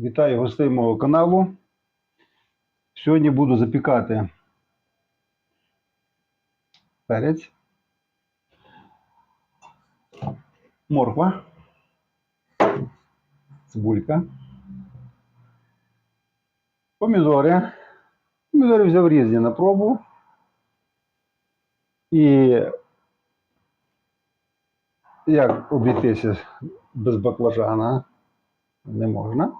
Вітаю гостей мого каналу. Сьогодні буду запікати перець, морква, цибулька, помідори. Помідори взяв різні на пробу. І як обійтися без баклажана не можна.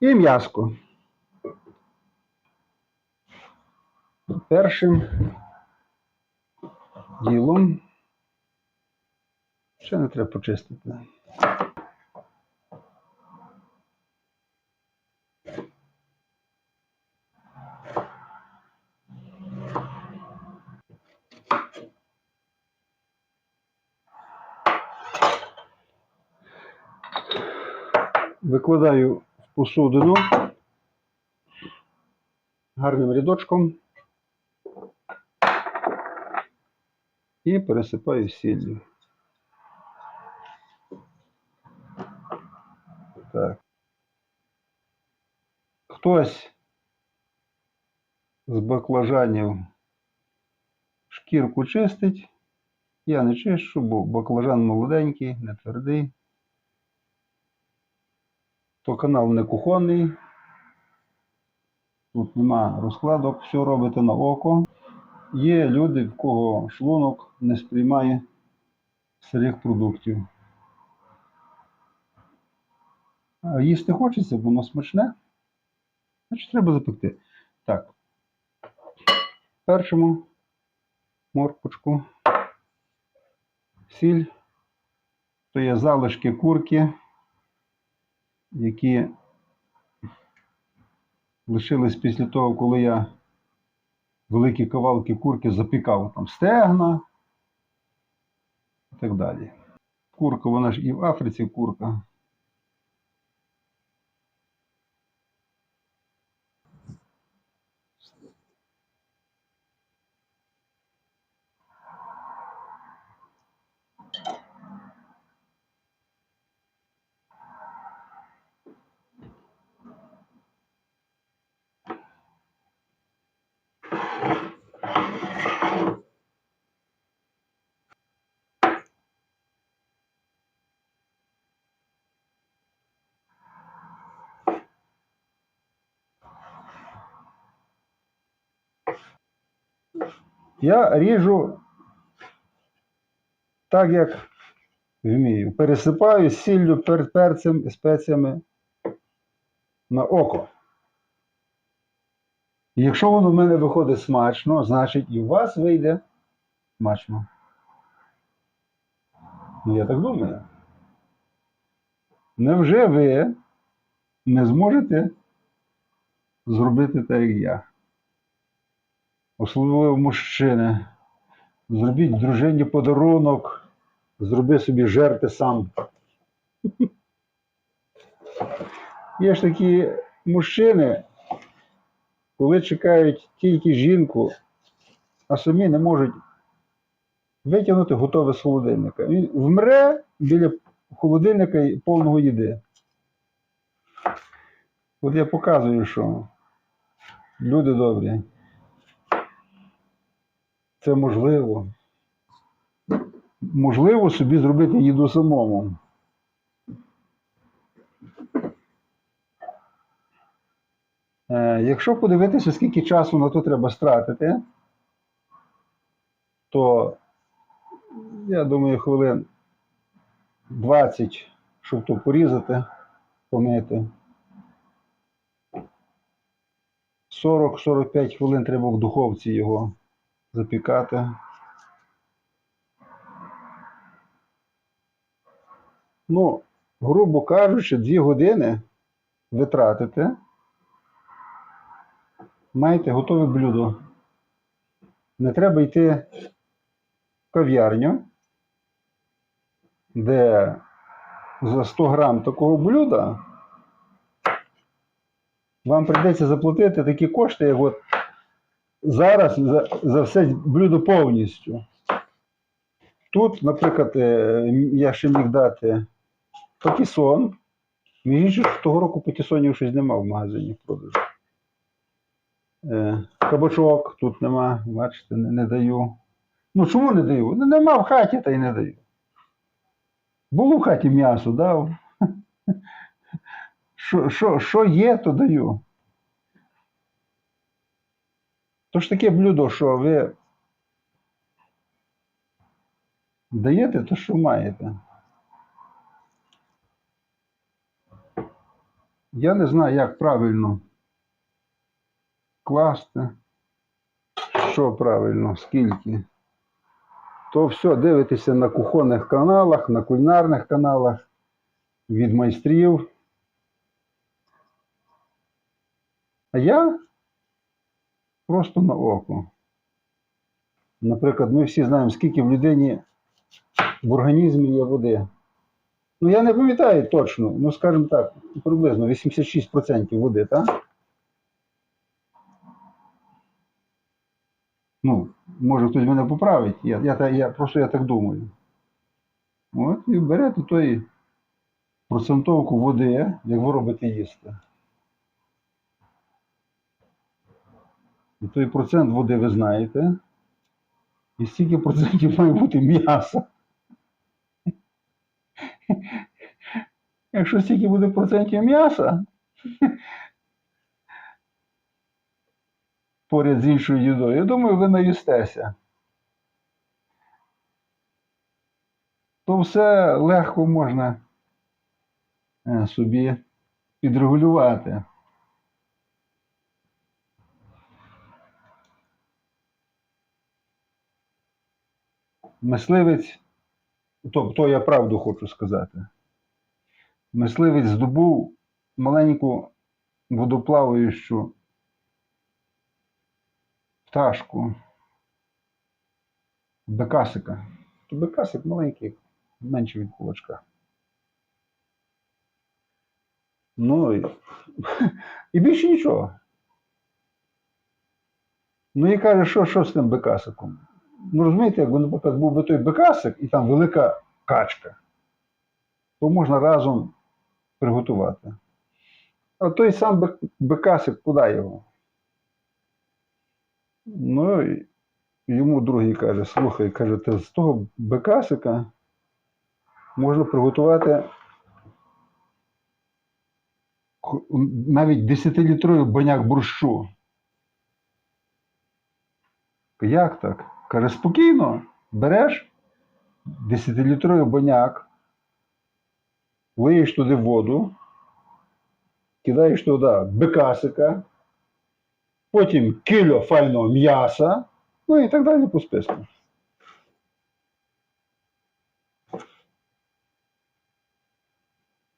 І м'яско. Першим ділом ще не треба почистити. Викладаю посудину гарним рядочком і пересипаю сіллю. Так. Хтось з баклажанів шкірку чистить. Я не чищу, бо баклажан молоденький, не твердий. То канал не кухонний. Тут нема розкладок, все робите на око. Є люди, в кого шлунок не сприймає сирих продуктів. Їсти хочеться, воно смачне. Значить, треба запекти. Так. Першому морквочку, сіль, то є залишки курки, які лишились після того, коли я великі кавалки курки запікав, там стегна і так далі. Курка, вона ж і в Африці курка. Я ріжу так, як вмію. Пересипаю сіллю, пер- перцем і спеціями на око. І якщо воно в мене виходить смачно, значить і у вас вийде смачно. Ну, я так думаю. Невже ви не зможете зробити так, як я? Особливо мужчини. Зробіть дружині подарунок, зроби собі жерти сам. Є ж такі мужчини, коли чекають тільки жінку, а самі не можуть витягнути готове з холодильника. Він вмре біля холодильника повного їди. От я показую, що люди добрі. Це можливо. Можливо собі зробити їду самому. Якщо подивитися, скільки часу на то треба стратити, то я думаю, хвилин 20, щоб то порізати, помити. 40-45 хвилин треба в духовці його запікати. Ну, грубо кажучи, 2 години ви тратите, маєте готове блюдо. Не треба йти в кав'ярню, де за 100 грам такого блюда вам прийдеться заплатити такі кошти, як от зараз за, за все блюдо повністю. Тут, наприклад, е, я ще міг дати патісон, Між іншим, того року патісонів щось нема в магазині в продажу. Е, кабачок тут нема, бачите, не, не даю. Ну чому не даю? Ну, нема в хаті, та й не даю. Було в хаті м'ясо, дав. Що, є, то даю. То ж таке блюдо, що ви даєте, то що маєте. Я не знаю, як правильно класти, що правильно, скільки. То все дивитеся на кухонних каналах, на кулінарних каналах від майстрів. А я просто на око. Наприклад, ми всі знаємо, скільки в людині в організмі є води. Ну, я не пам'ятаю точно, ну, скажімо так, приблизно 86% води, так? Ну, може хтось мене поправить, я, я, я, просто я так думаю. От і берете той процентовку води, як ви робите їсти. І той процент води ви знаєте. І стільки процентів має бути м'яса. Якщо стільки буде процентів м'яса, поряд з іншою їдою, я думаю, ви наїстеся. То все легко можна е, собі підрегулювати. Мисливець, то, то я правду хочу сказати. Мисливець здобув маленьку водоплаваючу пташку. Бекасика. То бекасик маленький, менше від кулачка. Ну і, і більше нічого. Ну і каже, що, що з тим бекасиком? Ну розумієте, якби, наприклад, був би той бекасик і там велика качка, то можна разом приготувати. А той сам бекасик, куди його? Ну, йому другий каже, слухай, каже, ти з того бекасика можна приготувати навіть 10-літровий баняк борщу. Як так? Каже, спокійно, береш 10-літровий баняк, лиєш туди воду, кидаєш туди бекасика, потім кіло файного м'яса, ну і так далі по списку.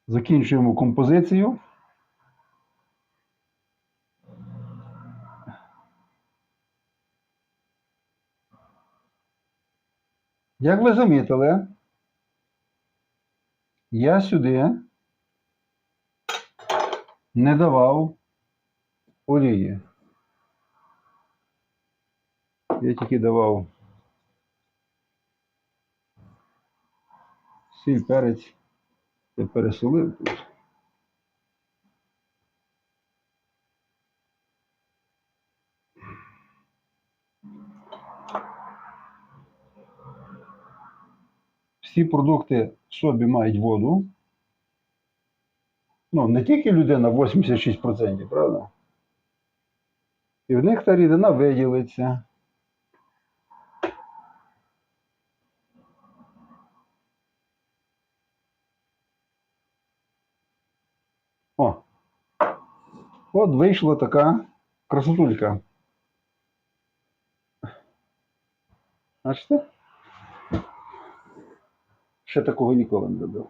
Закінчуємо композицію. Як ви замітили, я сюди не давав олії. Я тільки давав сіль, перець та пересолив тут. Всі продукти в собі мають воду. Ну, не тільки людина 86%, правда? І в них та рідина виділиться. О! От вийшла така красотулька. Бачите? Ще такого ніколи не робив.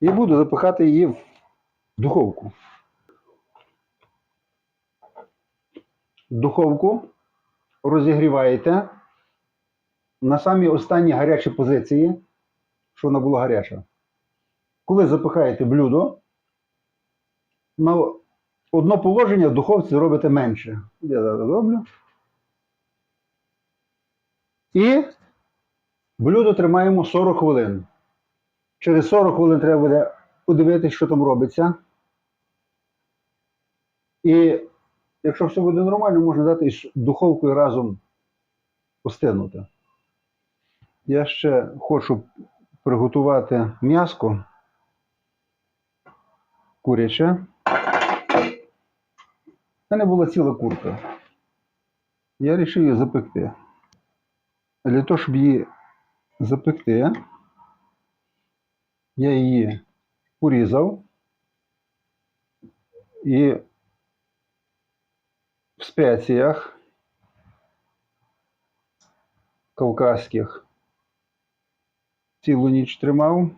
І буду запихати її в духовку. Духовку розігріваєте на самій останній гарячій позиції, що вона була гаряча. Коли запихаєте блюдо, на одно положення в духовці робите менше. Я зараз роблю. І блюдо тримаємо 40 хвилин. Через 40 хвилин треба буде подивитись, що там робиться. І якщо все буде нормально, можна дати із духовкою разом остинути. Я ще хочу приготувати м'яско куряче. У мене була ціла курка. Я вирішив її запекти. Для того, щоб її запекти, я її порізав і в спеціях кавказьких цілу ніч тримав.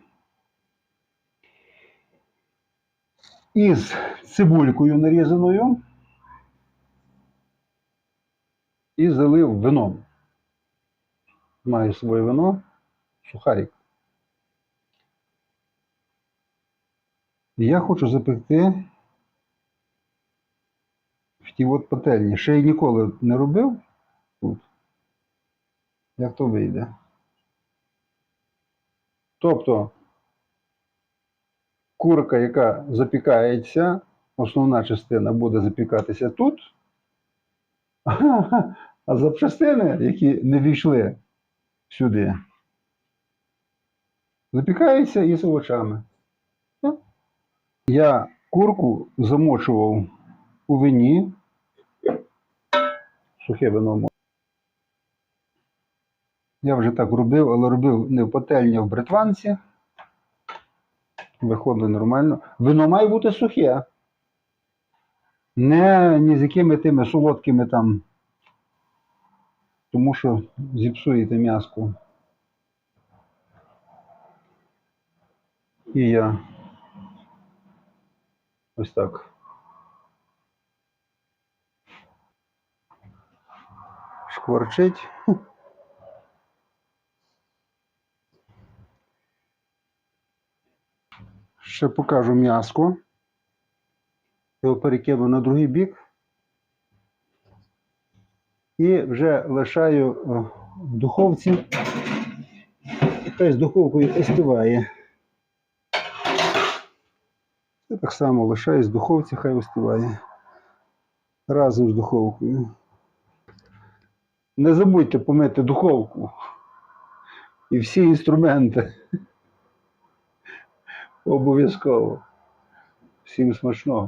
Із цибулькою нарізаною і залив вином. Маю своє вино, сухарик. І я хочу запекти в тій от пательні. Ще й ніколи не робив тут. Як то вийде? Тобто курка, яка запікається, основна частина буде запікатися тут, а запчастини, які не війшли сюди, запікаються із овочами. Ну, Я курку замочував у вині. Сухе вино. Я вже так робив, але робив не в пательні, а в бритванці. Виходить нормально. Вино має бути сухе. Не ні з якими тими солодкими там. Тому що зіпсуєте м'яско. І я ось так. Шкварчить. Ще покажу м'яско. Його перекину на другий бік. І вже лишаю в духовці. Хай з духовкою остиває. І так само лишаю з духовці, хай остиває. Разом з духовкою. Не забудьте помити духовку і всі інструменти. Обов'язково. Всім смачного.